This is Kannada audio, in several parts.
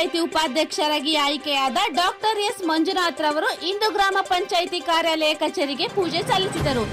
ಪಂಚಾಯಿತಿ ಉಪಾಧ್ಯಕ್ಷರಾಗಿ ಆಯ್ಕೆಯಾದ ಡಾಕ್ಟರ್ ಎಸ್ ಮಂಜುನಾಥ್ ರವರು ಇಂದು ಗ್ರಾಮ ಪಂಚಾಯಿತಿ ಕಾರ್ಯಾಲಯ ಕಚೇರಿಗೆ ಪೂಜೆ ಸಲ್ಲಿಸಿದರು.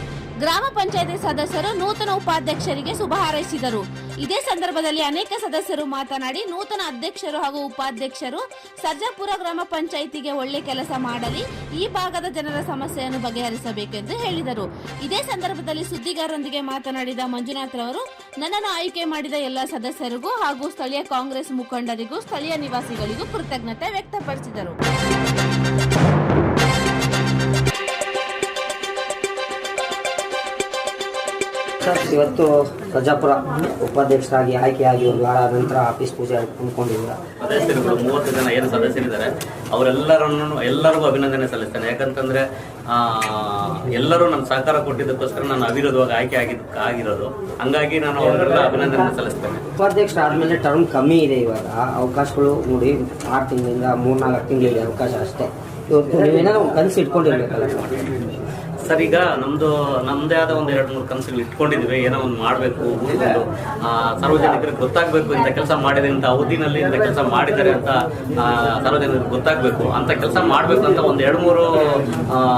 ಗ್ರಾಮ ಪಂಚಾಯಿತಿ ಸದಸ್ಯರು ನೂತನ ಉಪಾಧ್ಯಕ್ಷರಿಗೆ ಶುಭ ಹಾರೈಸಿದರು. ಇದೇ ಸಂದರ್ಭದಲ್ಲಿ ಅನೇಕ ಸದಸ್ಯರು ಮಾತನಾಡಿ, ನೂತನ ಅಧ್ಯಕ್ಷರು ಹಾಗೂ ಉಪಾಧ್ಯಕ್ಷರು ಸರ್ಜಾಪುರ ಗ್ರಾಮ ಪಂಚಾಯಿತಿಗೆ ಒಳ್ಳೆ ಕೆಲಸ ಮಾಡಲಿ, ಈ ಭಾಗದ ಜನರ ಸಮಸ್ಯೆಯನ್ನು ಬಗೆಹರಿಸಬೇಕೆಂದು ಹೇಳಿದರು. ಇದೇ ಸಂದರ್ಭದಲ್ಲಿ ಸುದ್ದಿಗಾರರೊಂದಿಗೆ ಮಾತನಾಡಿದ ಮಂಜುನಾಥ್ ರವರು, ನನ್ನನ್ನು ಆಯ್ಕೆ ಮಾಡಿದ ಎಲ್ಲ ಸದಸ್ಯರಿಗೂ ಹಾಗೂ ಸ್ಥಳೀಯ ಕಾಂಗ್ರೆಸ್ ಮುಖಂಡರಿಗೂ, ಸ್ಥಳೀಯ ನಿವಾಸಿಗಳಿಗೂ ಕೃತಜ್ಞತೆ ವ್ಯಕ್ತಪಡಿಸಿದರು. ಸರ್ ಇವತ್ತು ಪ್ರಜಾಪುರ ಉಪಾಧ್ಯಕ್ಷರಾಗಿ ಆಯ್ಕೆಯಾಗಿ ಒಂದು ವಾರ ನಂತರ ಆಫೀಸ್ ಪೂಜೆ ಹಮ್ಮಿಕೊಂಡಿದ್ದೀರಾ. ಸದಸ್ಯರುಗಳು ಮೂವತ್ತು ಜನ ಏನು ಸದಸ್ಯರಿದ್ದಾರೆ ಅವರೆಲ್ಲರನ್ನು ಎಲ್ಲರಿಗೂ ಅಭಿನಂದನೆ ಸಲ್ಲಿಸ್ತೇನೆ. ಯಾಕಂತಂದ್ರೆ ಎಲ್ಲರೂ ನನ್ನ ಸಹಕಾರ ಕೊಟ್ಟಿದ್ದಕ್ಕೋಸ್ಕರ ನಾನು ಅವಿರೋಧವಾಗಿ ಆಯ್ಕೆ ಆಗಿರೋದು. ಹಂಗಾಗಿ ನಾನು ಅವರೆಲ್ಲ ಅಭಿನಂದನೆ ಸಲ್ಲಿಸ್ತೇನೆ. ಉಪಾಧ್ಯಕ್ಷರಾದ್ಮೇಲೆ ಟರ್ಮ್ ಕಮ್ಮಿ ಇದೆ ಇವಾಗ. ಅವಕಾಶಗಳು ನೋಡಿ ಆರು ತಿಂಗಳಿಂದ ಮೂರ್ನಾಲ್ಕು ತಿಂಗಳಿದೆ ಅವಕಾಶ ಅಷ್ಟೇ. ಕನಸು ಇಟ್ಕೊಂಡಿರ್ಬೇಕಲ್ಲ. ಸರ್ ಈಗ ನಮ್ದು ನಮ್ದೇ ಆದ ಒಂದು ಎರಡು ಮೂರು ಕನಸುಗಳು ಇಟ್ಕೊಂಡಿದ್ವಿ. ಏನೋ ಒಂದು ಮಾಡಬೇಕು ಆ, ಸಾರ್ವಜನಿಕರಿಗೆ ಗೊತ್ತಾಗಬೇಕು ಇಂಥ ಕೆಲಸ ಮಾಡಿದೆ ಇಂಥ ಅವಧಿನಲ್ಲಿ ಇಂಥ ಕೆಲಸ ಮಾಡಿದ್ದಾರೆ ಅಂತ ಸಾರ್ವಜನಿಕರಿಗೆ ಗೊತ್ತಾಗಬೇಕು. ಅಂತ ಕೆಲಸ ಮಾಡಬೇಕು ಅಂತ ಒಂದು ಎರಡು ಮೂರು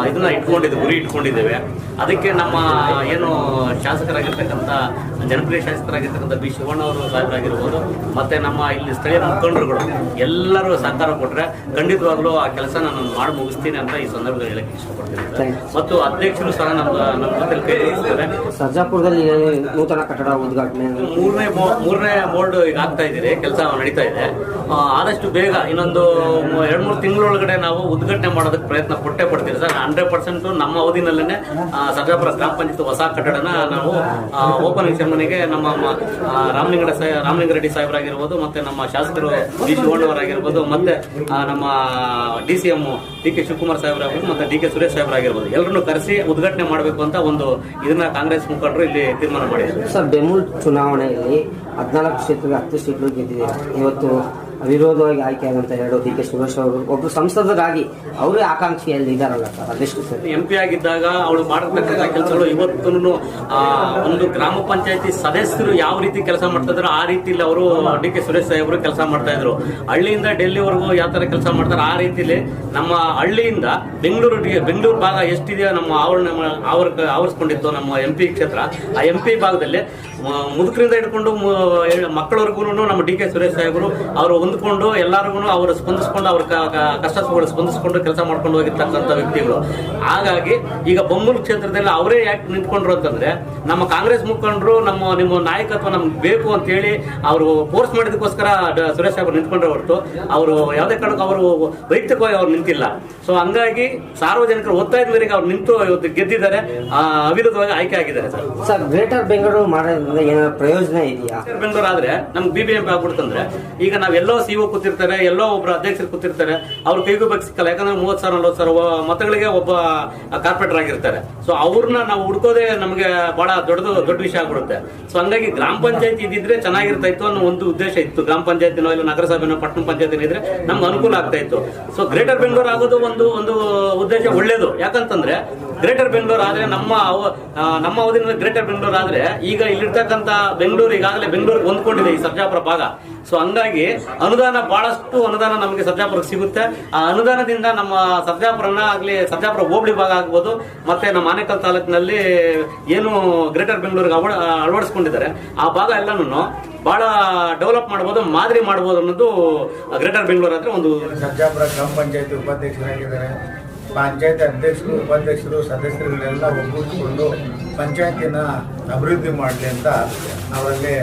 ಇದನ್ನ ಇಟ್ಕೊಂಡಿದ್ವಿ ಗುರಿ ಇಟ್ಕೊಂಡಿದ್ದೇವೆ. ಅದಕ್ಕೆ ನಮ್ಮ ಏನು ಶಾಸಕರಾಗಿರ್ತಕ್ಕಂಥ ಜನಪ್ರಿಯ ಶಾಸಕರಾಗಿರ್ತಕ್ಕಂಥ ಬಿ ಶಿವಣ್ಣ ಅವರು ಸಾಹೇಬರಾಗಿರ್ಬೋದು ಮತ್ತೆ ನಮ್ಮ ಇಲ್ಲಿ ಸ್ಥಳೀಯ ಮುಖಂಡರುಗಳು ಎಲ್ಲರೂ ಸಹಕಾರ ಕೊಟ್ಟರೆ ಖಂಡಿತವಾಗ್ಲೂ ಆ ಕೆಲಸ ನಾನು ಮಾಡಿ ಮುಗಿಸ್ತೀನಿ ಅಂತ ಈ ಸಂದರ್ಭದಲ್ಲಿ ಹೇಳಕ್ಕೆ ಇಷ್ಟಪಡ್ತೀನಿ. ಮತ್ತು ಅಧ್ಯಕ್ಷರು ಸಹ ನಮ್ಮ ನಮ್ಮ ಜೊತೆ ಕೈ ಸರ್ಜಾಪುರದಲ್ಲಿ ನೂತನ ಕಟ್ಟಡ ಉದ್ಘಾಟನೆ ಮೂರನೇ ಮೂರನೇ ಬೋರ್ಡ್ ಈಗ ಆಗ್ತಾ ಇದ್ದೀರಿ ಕೆಲಸ ನಡೀತಾ ಇದೆ. ಆದಷ್ಟು ಬೇಗ ಇನ್ನೊಂದು ಎರಡು ಎರಡ್ ಮೂರು ತಿಂಗಳೊಳಗಡೆ ನಾವು ಉದ್ಘಾಟನೆ ಮಾಡೋದಕ್ಕೆ ಪ್ರಯತ್ನ ಕೊಟ್ಟೇ ಪಡ್ತೀವಿ ಸರ್. ಹಂಡ್ರೆಡ್ ಪರ್ಸೆಂಟ್ ನಮ್ಮ ಅವಧಿನಲ್ಲೇ ಸರ್ಜಾಪುರ ಗ್ರಾಮ ಪಂಚಾಯತ್ ಹೊಸ ಕಟ್ಟಡನ ನಾವು ಓಪನಿಂಗ್ ಸೆರೆಮನಿಗೆ ನಮ್ಮ ಮ- ರಾಮಲಿಂಗ ರಾಮಲಿಂಗಡ ಸಾಹೇಬ್ ರಾಮಲಿಂಗರೆಡ್ಡಿ ಸಾಹೇಬರಾಗಿರ್ಬೋದು, ಮತ್ತೆ ನಮ್ಮ ಶಾಸಕರು ಡಿ ಶಿವಣ್ಣವರಾಗಿರ್ಬೋದು, ಮತ್ತೆ ನಮ್ಮ D C M D K Shivakumar ಸಾಹೇಬರಾಗಿರ್ಬೋದು, ಮತ್ತೆ ಡಿ ಕೆ ಸುರೇಶ್ ಸಾಹೇಬರಾಗಿರ್ಬೋದು. ಎಲ್ಲರನ್ನು ಕರೆಸಿ ಉದ್ಘಾಟನೆ ಮಾಡಬೇಕು ಅಂತ ಒಂದು ಇದನ್ನ ಕಾಂಗ್ರೆಸ್ ಮುಖಂಡರು ಇಲ್ಲಿ ತೀರ್ಮಾನ ಮಾಡಿದ್ದಾರೆ ಸರ್ ಬೆಮೂಲ್ ಚುನಾವಣೆಯಲ್ಲಿ ಹದಿನಾಲ್ಕು ಕ್ಷೇತ್ರದ ಹತ್ತು ಸೀಟ್ಗಳು ಗೆದ್ದಿದೆ. ಇವತ್ತು ಅವಿರೋಧವಾಗಿ ಆಯ್ಕೆಯಾದಂಥ ಎರಡು ಡಿ ಕೆ ಸುರೇಶ್ ಅವರು ಒಬ್ಬರು ಸಂಸದರಾಗಿ ಅವರೇ ಆಕಾಂಕ್ಷಿಯಲ್ಲಿ ಇದ್ದಾರಲ್ಲ ಸರ್, ಅದೆಷ್ಟು ಸರ್? ಎಂ ಪಿ ಆಗಿದ್ದಾಗ ಅವಳು ಮಾಡತಕ್ಕಂಥ ಕೆಲಸಗಳು ಇವತ್ತು ಒಂದು ಗ್ರಾಮ ಪಂಚಾಯತಿ ಸದಸ್ಯರು ಯಾವ ರೀತಿ ಕೆಲಸ ಮಾಡ್ತಾ ಇದ್ರು ಆ ರೀತಿಲಿ ಅವರು ಡಿ ಕೆ ಸುರೇಶ್ ಸಾಹೇಬರು ಕೆಲಸ ಮಾಡ್ತಾ ಇದ್ರು. ಹಳ್ಳಿಯಿಂದ ಡೆಲ್ಲಿವರೆಗೂ ಯಾವ ತರ ಕೆಲಸ ಮಾಡ್ತಾರೆ, ಆ ರೀತಿಲಿ ನಮ್ಮ ಹಳ್ಳಿಯಿಂದ ಬೆಂಗಳೂರು ಬೆಂಗಳೂರು ಭಾಗ ಎಷ್ಟಿದೆಯೋ ನಮ್ಮ ಆವರಣ ಆವರ ಆವರಿಸ್ಕೊಂಡಿತ್ತು ನಮ್ಮ ಎಂ ಪಿ ಕ್ಷೇತ್ರ, ಆ ಎಂ ಪಿ ಭಾಗದಲ್ಲಿ ಮುದುಕರಿಂದ ಹಿಡ್ಕೊಂಡು ಮಕ್ಕಳವರೆಗೂ ನಮ್ಮ ಡಿ ಕೆ ಸುರೇಶ್ ಸಾಹೇಬರು ಅವರು ಹೊಂದ್ಕೊಂಡು ಎಲ್ಲರಿಗೂ ಅವರು ಸ್ಪಂದಿಸ್ಕೊಂಡು ಅವ್ರ ಕಷ್ಟ ಸುಖಗಳು ಸ್ಪಂದಿಸ್ಕೊಂಡು ಕೆಲಸ ಮಾಡ್ಕೊಂಡು ಹೋಗಿರ್ತಕ್ಕಂಥ ವ್ಯಕ್ತಿಗಳು. ಹಾಗಾಗಿ ಈಗ ಬೊಮ್ಮೂರು ಕ್ಷೇತ್ರದಲ್ಲಿ ಅವರೇ ಯಾಕೆ ನಿಂತ್ಕೊಂಡ್ರು ಅಂತಂದ್ರೆ ನಮ್ಮ ಕಾಂಗ್ರೆಸ್ ಮುಖಂಡರು ನಮ್ಮ ನಿಮ್ಮ ನಾಯಕತ್ವ ನಮ್ಗೆ ಬೇಕು ಅಂತ ಹೇಳಿ ಅವರು ಫೋರ್ಸ್ ಮಾಡಿದಕ್ಕೋಸ್ಕರ ಸುರೇಶ್ ಸಾಹೇಬರು ನಿಂತ್ಕೊಂಡ್ರೆ ಹೊರತು ಅವರು ಯಾವುದೇ ಕಾರಣಕ್ಕೂ ಅವರು ವೈಯಕ್ತಿಕವಾಗಿ ಅವ್ರು ನಿಂತಿಲ್ಲ. ಸೊ ಹಂಗಾಗಿ ಸಾರ್ವಜನಿಕರು ಒತ್ತಾಯದ ಮೇರೆಗೆ ಅವ್ರು ನಿಂತು ಇವತ್ತು ಗೆದ್ದಿದ್ದಾರೆ. ಅವಿರೋಧವಾಗಿ ಆಯ್ಕೆ ಆಗಿದ್ದಾರೆ ಸರ್. ಸರ್ ಗ್ರೇಟರ್ ಬೆಂಗಳೂರು ಮಾಡೋದ್ರಿಂದ ಏನಾದ್ರು ಪ್ರಯೋಜನ ಇದೆಯಾ? ಬೆಂಗಳೂರು ಆದ್ರೆ ನಮ್ಗೆ ಬಿ ಬಿ ಎಂ ಆಗ್ಬಿಡ್ತಂದ್ರೆ ಈಗ ನಾವ್ ಎಲ್ಲೋ ಒ ಕೂತಿರ್ತಾರೆ, ಎಲ್ಲೋ ಒಬ್ರು ಅಧ್ಯಕ್ಷರು ಕೂತಿರ್ತಾರೆ, ಅವ್ರ ಕೈಗೂ ಬಗ್ಗೆ ಸಿಕ್ಕಲ್ಲ. ಯಾಕಂದ್ರೆ ಮೂವತ್ ಸಾವಿರ, ನಲ್ವತ್ತು ಸಾವಿರ ಮತಗಳಿಗೆ ಒಬ್ಬ ಕಾರ್ಪೊರೇಟರ್ ಆಗಿರ್ತಾರೆ. ಸೊ ಅವ್ರನ್ನ ನಾವು ಹುಡ್ಕೋದೇ ನಮಗೆ ಬಹಳ ದೊಡ್ಡದು, ದೊಡ್ಡ ವಿಷಯ ಆಗ್ಬಿಡುತ್ತೆ. ಸೊ ಹಂಗಾಗಿ ಗ್ರಾಮ ಪಂಚಾಯತಿ ಇದ್ದಿದ್ರೆ ಚೆನ್ನಾಗಿರ್ತಾ ಇತ್ತು ಅನ್ನೋ ಒಂದು ಉದ್ದೇಶ ಇತ್ತು. ಗ್ರಾಮ ಪಂಚಾಯತಿನೋ ಇಲ್ಲ ನಗರಸಭೆನೋ, ಪಟ್ಟಣ ಪಂಚಾಯತಿನೋ ಇದ್ರೆ ನಮ್ಗೆ ಅನುಕೂಲ ಆಗ್ತಾ ಇತ್ತು. ಸೊ ಗ್ರೇಟರ್ ಬೆಂಗಳೂರು ಆಗೋದು ಒಂದು ಒಂದು ಉದ್ದೇಶ ಒಳ್ಳೇದು. ಯಾಕಂತಂದ್ರೆ ಗ್ರೇಟರ್ ಬೆಂಗಳೂರು ಆದ್ರೆ ನಮ್ಮ ನಮ್ಮ ಅವಧಿನಲ್ಲಿ ಗ್ರೇಟರ್ ಬೆಂಗಳೂರು ಆದ್ರೆ ಈಗ ಇಲ್ಲಿರ್ತಕ್ಕಂತ ಬೆಂಗಳೂರು ಈಗಾಗಲೇ ಬೆಂಗಳೂರಿಗೆ ಹೊಂದ್ಕೊಂಡಿದೆ ಈ ಸರ್ಜಾಪುರ ಭಾಗ. ಸೊ ಹಂಗಾಗಿ ಅನುದಾನ ಬಹಳಷ್ಟು ಅನುದಾನ ನಮಗೆ ಸರ್ಜಾಪುರಕ್ಕೆ ಸಿಗುತ್ತೆ. ಆ ಅನುದಾನದಿಂದ ನಮ್ಮ ಸರ್ಜಾಪುರನ ಆಗಲಿ, ಸರ್ಜಾಪುರ ಹೋಬಳಿ ಭಾಗ ಆಗ್ಬೋದು. ಮತ್ತೆ ನಮ್ಮ ಆನೇಕಲ್ ತಾಲೂಕಿನಲ್ಲಿ ಏನು ಗ್ರೇಟರ್ ಬೆಂಗಳೂರಿಗೆ ಅವ ಅಳವಡಿಸ್ಕೊಂಡಿದ್ದಾರೆ. ಆ ಭಾಗ ಎಲ್ಲನೂ ಬಹಳ ಡೆವಲಪ್ ಮಾಡ್ಬೋದು, ಮಾದರಿ ಮಾಡ್ಬೋದು ಅನ್ನೋದು ಗ್ರೇಟರ್ ಬೆಂಗಳೂರು ಅಂದ್ರೆ ಒಂದು ಸರ್ಜಾಪುರ ಗ್ರಾಮ ಪಂಚಾಯತಿ ಉಪಾಧ್ಯಕ್ಷರಾಗಿದ್ದಾರೆ. ಪಂಚಾಯತ್ ಅಧ್ಯಕ್ಷರು, ಉಪಾಧ್ಯಕ್ಷರು, ಸದಸ್ಯರುಗಳೆಲ್ಲ ಒಗ್ಗೂಡಿಸಿಕೊಂಡು ಪಂಚಾಯತಿನ ಅಭಿವೃದ್ಧಿ ಮಾಡಲಿ ಅಂತ ಅವರಲ್ಲಿ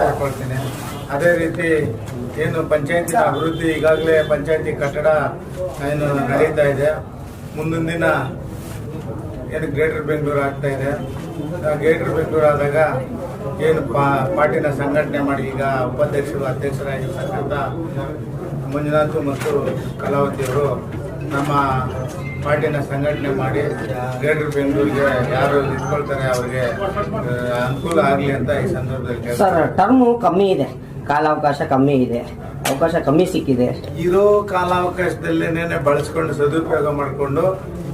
ಕೇಳ್ಕೊಳ್ತೀನಿ ಅದೇ ರೀತಿ ಏನು ಪಂಚಾಯತಿನ ಅಭಿವೃದ್ಧಿ ಈಗಾಗಲೇ ಪಂಚಾಯತಿ ಕಟ್ಟಡ ಏನು ನಡೀತಾ ಇದೆ. ಮುಂದಿನ ದಿನ ಏನು ಗ್ರೇಟರ್ ಬೆಂಗಳೂರು ಆಗ್ತಾ ಇದೆ. ಗ್ರೇಟರ್ ಬೆಂಗಳೂರು ಆದಾಗ ಏನು ಪಾ, ಪಾರ್ಟಿನ ಸಂಘಟನೆ ಮಾಡಿ ಈಗ ಉಪಾಧ್ಯಕ್ಷರು ಅಧ್ಯಕ್ಷರಾಗಿರ್ತಕ್ಕಂಥ ಮಂಜುನಾಥ್ ಮತ್ತು ಕಲಾವತಿಯವರು ನಮ್ಮ ಪಾರ್ಟಿನ ಸಂಘಟನೆ ಮಾಡಿ ಗ್ರೇಟರ್ ಬೆಂಗಳೂರಿಗೆ ಯಾರು ಇಟ್ಕೊಳ್ತಾರೆ ಅವರಿಗೆ ಅನುಕೂಲ ಆಗಲಿ ಅಂತ ಈ ಸಂದರ್ಭದಲ್ಲಿ ಸರ್ ಟರ್ಮು ಕಮ್ಮಿ ಇದೆ ಕಾಲಾವಕಾಶ ಕಮ್ಮಿ ಇದೆ. ಅವಕಾಶ ಕಮ್ಮಿ ಸಿಕ್ಕಿದೆ. ಇರೋ ಕಾಲಾವಕಾಶದಲ್ಲೇನೆ ಬಳಸ್ಕೊಂಡು ಸದುಪಯೋಗ ಮಾಡಿಕೊಂಡು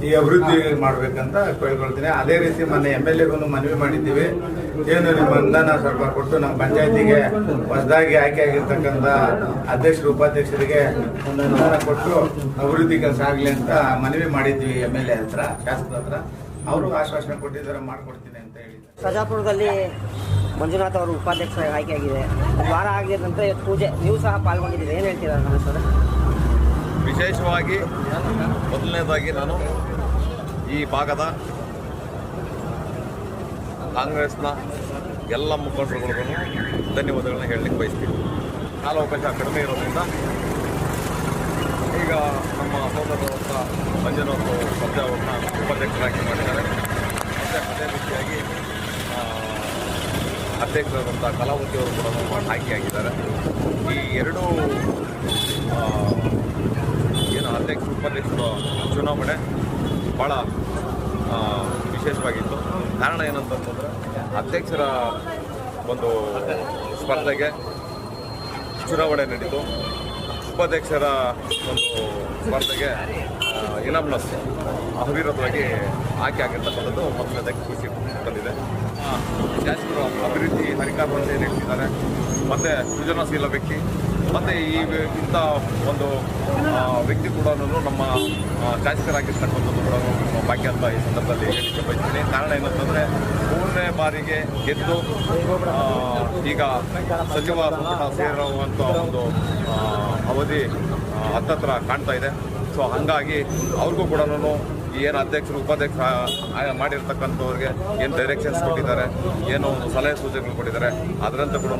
ಈ ಅಭಿವೃದ್ಧಿ ಮಾಡ್ಬೇಕಂತ ಕೇಳ್ಕೊಳ್ತೀನಿ. ಅದೇ ರೀತಿ ಮೊನ್ನೆ ಎಂ ಎಲ್ ಎಗೂ ಮನವಿ ಮಾಡಿದ್ದೀವಿ. ಏನು ನಿಮ್ಮ ಅನುದಾನ ಸ್ವಲ್ಪ ಕೊಟ್ಟು ನಮ್ಮ ಪಂಚಾಯತಿಗೆ ಹೊಸದಾಗಿ ಆಯ್ಕೆ ಆಗಿರ್ತಕ್ಕಂಥ ಅಧ್ಯಕ್ಷರು ಉಪಾಧ್ಯಕ್ಷರಿಗೆ ಒಂದು ಅನುದಾನ ಕೊಟ್ಟು ಅಭಿವೃದ್ಧಿ ಕೆಲಸ ಆಗಲಿ ಅಂತ ಮನವಿ ಮಾಡಿದ್ವಿ ಎಂ ಎಲ್ ಎ ಹತ್ರ ಶಾಸಕರ ಹತ್ರ. ಅವರು ಆಶ್ವಾಸನೆ ಕೊಟ್ಟಿದ್ದಾರೆ ಮಾಡಿಕೊಡ್ತೀನಿ ಅಂತ ಹೇಳಿದ್ದಾರೆ. ಪ್ರಜಾಪುರದಲ್ಲಿ ಮಂಜುನಾಥ್ ಅವರು ಉಪಾಧ್ಯಕ್ಷರಾಗಿ ಆಯ್ಕೆಯಾಗಿದೆ. ಒಂದು ವಾರ ಆಗಿದ ನಂತರ ಪೂಜೆ, ನೀವು ಸಹ ಪಾಲ್ಗೊಂಡಿದ್ದೀರಿ? ಏನು ಹೇಳ್ತೀರಾ ನಮ್ಮ ಸರ್ ವಿಶೇಷವಾಗಿ ಮೊದಲನೇದಾಗಿ ನಾನು ಈ ಭಾಗದ ಕಾಂಗ್ರೆಸ್ನ ಎಲ್ಲ ಮುಖಂಡರುಗಳಿಗೂ ಧನ್ಯವಾದಗಳನ್ನ ಹೇಳಲಿಕ್ಕೆ ಬಯಸ್ತೀನಿ. ಕಾಲಾವಕಾಶ ಕಡಿಮೆ ಇರೋದ್ರಿಂದ ಈಗ ನಮ್ಮ ಸೋದರವಂತ ಮಂಜುನಾಥ್ ಸದ್ಯ ಅವ್ರನ್ನ ಉಪಾಧ್ಯಕ್ಷರಾಗಿ ಮಾಡಿದ್ದಾರೆ. ಮತ್ತು ಅದೇ ರೀತಿಯಾಗಿ ಅಧ್ಯಕ್ಷರಾದಂಥ ಕಲಾವತಿ ಅವರು ಕೂಡ ಆಯ್ಕೆಯಾಗಿದ್ದಾರೆ. ಈ ಎರಡೂ ಏನು ಅಧ್ಯಕ್ಷ ಉಪಾಧ್ಯಕ್ಷರ ಚುನಾವಣೆ ಭಾಳ ವಿಶೇಷವಾಗಿತ್ತು. ಕಾರಣ ಏನಂತಂತಂದರೆ ಅಧ್ಯಕ್ಷರ ಒಂದು ಸ್ಪರ್ಧೆಗೆ ಚುನಾವಣೆ ನಡೀತು. ಉಪಾಧ್ಯಕ್ಷರ ಒಂದು ಸ್ಪರ್ಧೆಗೆ ಇನಾಮ್ನಸ್ ಅವಿರೋಧವಾಗಿ ಆಯ್ಕೆ ಆಗಿರ್ತಕ್ಕಂಥದ್ದು ಮೊದಲನೇದಾಗಿ ಖುಷಿ ಬಂದಿದೆ ಶಾಸಕರು ಅಭಿವೃದ್ಧಿ ಪರಿಹಾರವನ್ನು ಏನು ಹೇಳ್ತಿದ್ದಾರೆ ಮತ್ತು ಸೃಜನಶೀಲ ವ್ಯಕ್ತಿ, ಮತ್ತು ಈ ಇಂಥ ಒಂದು ವ್ಯಕ್ತಿ ಕೂಡ ನಮ್ಮ ಶಾಸಕರಾಗಿರ್ತಕ್ಕಂಥದ್ದು ಕೂಡ ಭಾಗ್ಯ ಅಂತ ಈ ಸಂದರ್ಭದಲ್ಲಿ ಹೇಳಿಕೆ ಬಯಸ್ತೀನಿ. ಕಾರಣ ಏನಂತಂದರೆ ಮೂರನೇ ಬಾರಿಗೆ ಗೆದ್ದು ಈಗ ಸಚಿವ ಸಂಪುಟ ಸೇರುವಂಥ ಒಂದು ಅವಧಿ ಹತ್ತತ್ರ ಕಾಣ್ತಾ ಇದೆ. ಸೊ ಹಾಗಾಗಿ ಅವ್ರಿಗೂ ಕೂಡ ಏನು ಅಧ್ಯಕ್ಷರು ಉಪಾಧ್ಯಕ್ಷ ಆ- ಮಾಡಿರ್ತಕ್ಕಂಥವ್ರಿಗೆ ಏನು ಡೈರೆಕ್ಷನ್ಸ್ ಕೊಟ್ಟಿದ್ದಾರೆ ಏನು ಒಂದು ಸಲಹೆ ಸೂಚನೆಗಳು ಕೊಟ್ಟಿದ್ದಾರೆ ಅದರಂತೆ ಕೂಡ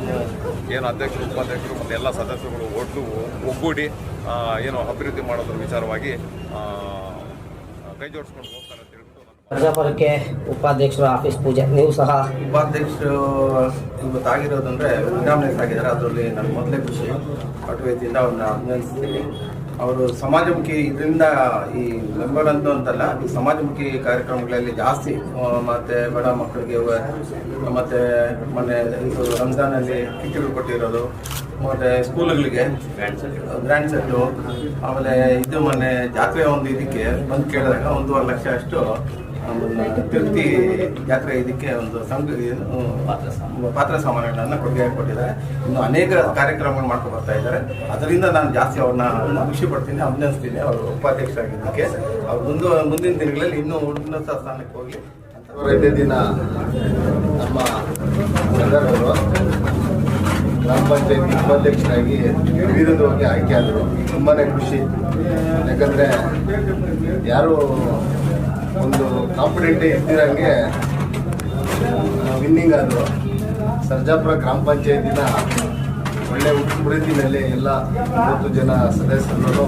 ಏನು ಅಧ್ಯಕ್ಷರು ಉಪಾಧ್ಯಕ್ಷರು ಮತ್ತು ಎಲ್ಲ ಸದಸ್ಯರುಗಳು ಒಟ್ಟು ಒಗ್ಗೂಡಿ ಆ, ಏನು ಅಭಿವೃದ್ಧಿ ಮಾಡೋದ್ರ ವಿಚಾರವಾಗಿ ಕೈ ಜೋಡಿಸ್ಕೊಂಡು ಹೋಗ್ತಾರೆ ಅಂತ ಹೇಳ್ಬಿಟ್ಟು ಪ್ರಜಾಪುರಕ್ಕೆ ಉಪಾಧ್ಯಕ್ಷರ ಆಫೀಸ್ ಪೂಜೆ ನೀವು ಸಹ? ಉಪಾಧ್ಯಕ್ಷರು ಇವತ್ತಾಗಿರೋದಂದ್ರೆ ಉದ್ಘಾಟನೆ ಆಗಿದ್ದಾರೆ. ಅದರಲ್ಲಿ ನನ್ನ ಮೊದಲೇ ಖುಷಿ. ಅಟುವೇತಿಯಿಂದ ಅವ್ರನ್ನ ಅಭಿನಂದಿಸ್ತೀನಿ. ಅವರು ಸಮಾಜಮುಖಿ ಇದರಿಂದ ಈ ಮೆಂಬರ್ ಅಂತ ಅಂತಲ್ಲ, ಈ ಸಮಾಜಮುಖಿ ಕಾರ್ಯಕ್ರಮಗಳಲ್ಲಿ ಜಾಸ್ತಿ ಮತ್ತೆ ಬಡ ಮಕ್ಕಳಿಗೆ ಮತ್ತೆ ಮೊನ್ನೆ ಇದು ರಂಜಾನಲ್ಲಿ ಕಿಟ್ಟಿಗಳು ಕೊಟ್ಟಿರೋದು, ಮತ್ತೆ ಸ್ಕೂಲ್ಗಳಿಗೆ ಗ್ರ್ಯಾಂಡ್ ಸೆಟ್ಟು ಆಮೇಲೆ ಇದು ಮೊನ್ನೆ ಜಾತ್ರೆ ಒಂದು ಇದಕ್ಕೆ ಬಂದು ಕೇಳಿದಾಗ ಒಂದೂವರೆ ಲಕ್ಷ ಅಷ್ಟು ತಿರುಪತಿ ಜಾತ್ರೆ ಇದಕ್ಕೆ ಒಂದು ಸಂಘ ಪಾತ್ರ ಸಾಮಾನುಗಳನ್ನು ಕೊಡುಗೆ ಕೊಟ್ಟಿದ್ದಾರೆ. ಇನ್ನು ಅನೇಕ ಕಾರ್ಯಕ್ರಮಗಳು ಮಾಡ್ಕೊಂಡು ಬರ್ತಾ ಇದ್ದಾರೆ. ಅದರಿಂದ ನಾನು ಜಾಸ್ತಿ ಅವ್ರನ್ನ ಖುಷಿ ಪಡ್ತೀನಿ, ಅಭಿನಂದಿಸ್ತೀನಿ. ಅವರು ಉಪಾಧ್ಯಕ್ಷರಾಗಿದ್ದಕ್ಕೆ. ಅವ್ರು ಮುಂದೆ, ಮುಂದಿನ ದಿನಗಳಲ್ಲಿ ಇನ್ನೂ ಉನ್ನತ ಸ್ಥಾನಕ್ಕೆ ಹೋಗಿ ಅಂತ ದಿನ ನಮ್ಮ ಸದರವರು ಗ್ರಾಮ ಪಂಚಾಯತ್ ಉಪಾಧ್ಯಕ್ಷರಾಗಿ ವಿವಿಧವಾಗಿ ಆಯ್ಕೆ ಆದರು. ತುಂಬಾ ಖುಷಿ. ಯಾಕಂದರೆ ಯಾರು ಒಂದು ಕಾನ್ಫಿಡೆಂಟ್ ಇದ್ದಿರಂಗೆ ವಿನ್ನಿಂಗ್ ಆದರು ಸರ್ಜಾಪುರ ಗ್ರಾಮ ಪಂಚಾಯತಿನ ಒಳ್ಳೆ ಅಭಿವೃದ್ಧಿನಲ್ಲಿ ಎಲ್ಲ ಮೂವತ್ತು ಜನ ಸದಸ್ಯರನ್ನು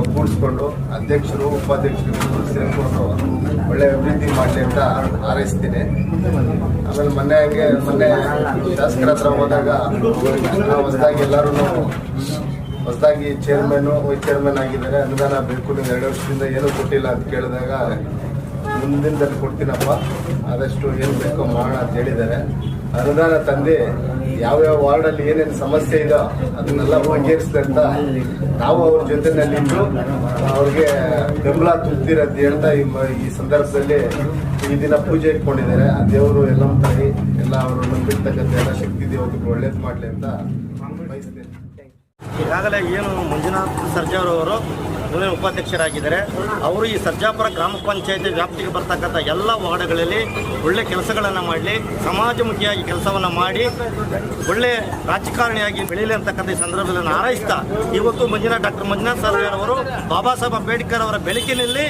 ಒಗ್ಗೂಡಿಸ್ಕೊಂಡು ಅಧ್ಯಕ್ಷರು ಉಪಾಧ್ಯಕ್ಷರು ಸೇರಿಕೊಂಡು ಒಳ್ಳೆ ಅಭಿವೃದ್ಧಿ ಮಾಡಲಿ ಅಂತ ಹಾರೈಸ್ತೀನಿ. ಆಮೇಲೆ ಮೊನ್ನೆ ಹಂಗೆ ಮೊನ್ನೆ ಶಾಸಕರ ಹತ್ರ ಹೋದಾಗ ಹೊಸದಾಗಿ ಎಲ್ಲರೂ ಹೊಸದಾಗಿ ಚೇರ್ಮನ್ ವೈಸ್ ಚೇರ್ಮನ್ ಆಗಿದ್ದಾರೆ. ಅನುದಾನ ಬೇಕು ನೀವು ಎರಡು ವರ್ಷದಿಂದ ಏನೂ ಕೊಟ್ಟಿಲ್ಲ ಅಂತ ಕೇಳಿದಾಗ ಮುಂದಿನದಲ್ಲಿ ಕೊಡ್ತೀನಪ್ಪ. ಆದಷ್ಟು ಏನು ಬೇಕೋ ಮಾಡೋಣ ಅಂತ ಹೇಳಿದ್ದಾರೆ. ಅನುದಾನ ತಂದೆ ಯಾವ್ಯಾವ ವಾರ್ಡಲ್ಲಿ ಏನೇನು ಸಮಸ್ಯೆ ಇದೋ ಅದನ್ನೆಲ್ಲ ಬಗೆಹರಿಸಿದೆ ಅಂತ ನಾವು ಅವ್ರ ಜೊತೆನಲ್ಲಿದ್ದು, ಅವ್ರಿಗೆ ಬೆಂಬಲ ತುಂಬ್ತಿರೋದು ಹೇಳ್ತಾ ಈ ಸಂದರ್ಭದಲ್ಲಿ ಈ ದಿನ ಪೂಜೆ ಇಟ್ಕೊಂಡಿದ್ದಾರೆ. ಆ ದೇವರು ಎಲ್ಲ ತಾಯಿ ಎಲ್ಲ ಅವರು ನಂಬಿರ್ತಕ್ಕಂಥ ಎಲ್ಲ ಶಕ್ತಿ ದೇವರಿಗೆ ಒಳ್ಳೇದು ಮಾಡಲಿ ಅಂತ ಬಯಸ್ತೇನೆ. ಈಗಾಗಲೇ ಏನು ಮಂಜುನಾಥ್ ಸರ್ಜಾರವರು ಮುಂದಿನ ಉಪಾಧ್ಯಕ್ಷರಾಗಿದ್ದಾರೆ. ಅವರು ಈ ಸರ್ಜಾಪುರ ಗ್ರಾಮ ಪಂಚಾಯತಿ ವ್ಯಾಪ್ತಿಗೆ ಬರ್ತಕ್ಕಂಥ ಎಲ್ಲ ವಾರ್ಡ್ಗಳಲ್ಲಿ ಒಳ್ಳೆ ಕೆಲಸಗಳನ್ನು ಮಾಡಲಿ, ಸಮಾಜಮುಖಿಯಾಗಿ ಕೆಲಸವನ್ನು ಮಾಡಿ, ಒಳ್ಳೆ ರಾಜಕಾರಣಿಯಾಗಿ ಬೆಳೀಲಿ ಅಂತಕ್ಕಂಥ ಈ ಸಂದರ್ಭದಲ್ಲಿ ಹಾರೈಸ್ತಾ, ಇವತ್ತು ಮಂಜುನಾಥ್ ಡಾಕ್ಟರ್ ಮಂಜುನಾಥ್ ಸರ್ಜಾರ್ ಅವರು, ಬಾಬಾ ಸಾಹೇಬ್ ಅಂಬೇಡ್ಕರ್ ಅವರ ಬೆಳಕಿನಲ್ಲಿ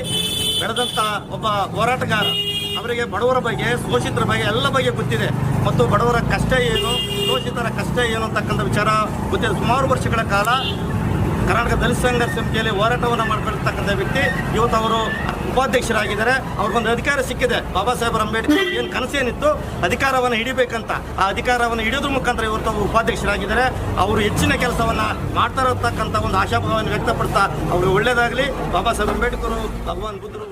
ಬೆಳೆದಂಥ ಒಬ್ಬ ಹೋರಾಟಗಾರ. ಅವರಿಗೆ ಬಡವರ ಬಗ್ಗೆ, ಶೋಷಿತರ ಬಗ್ಗೆ, ಎಲ್ಲ ಬಗ್ಗೆ ಗೊತ್ತಿದೆ. ಮತ್ತು ಬಡವರ ಕಷ್ಟ ಏನು, ಶೋಷಿತರ ಕಷ್ಟ ಏನು ಅಂತಕ್ಕಂಥ ವಿಚಾರ ಗೊತ್ತಿದೆ. ಸುಮಾರು ವರ್ಷಗಳ ಕಾಲ ಕರ್ನಾಟಕ ದಲಿತ ಸಂಘ ಸಮಿತಿಯಲ್ಲಿ ಹೋರಾಟವನ್ನು ಮಾಡಿರ್ತಕ್ಕಂಥ ವ್ಯಕ್ತಿ, ಇವತ್ತು ಅವರು ಉಪಾಧ್ಯಕ್ಷರಾಗಿದ್ದಾರೆ. ಅವ್ರಿಗೊಂದು ಅಧಿಕಾರ ಸಿಕ್ಕಿದೆ. ಬಾಬಾ ಸಾಹೇಬ್ ಅಂಬೇಡ್ಕರ್ ಏನು ಕನಸೇನಿತ್ತು? ಅಧಿಕಾರವನ್ನು ಹಿಡಿಬೇಕಂತ. ಆ ಅಧಿಕಾರವನ್ನು ಹಿಡಿಯೋದ್ರ ಮುಖಾಂತರ ಇವತ್ತು ಅವರು ಉಪಾಧ್ಯಕ್ಷರಾಗಿದ್ದಾರೆ. ಅವರು ಹೆಚ್ಚಿನ ಕೆಲಸವನ್ನು ಮಾಡ್ತಾ ಇರತಕ್ಕಂಥ ಒಂದು ಆಶಾಭಾವವನ್ನು ವ್ಯಕ್ತಪಡ್ತಾ ಅವರು ಒಳ್ಳೆಯದಾಗಲಿ ಬಾಬಾ ಸಾಹೇಬ್ ಅಂಬೇಡ್ಕರ್ ಭಗವಾನ್ ಬುದ್ಧರು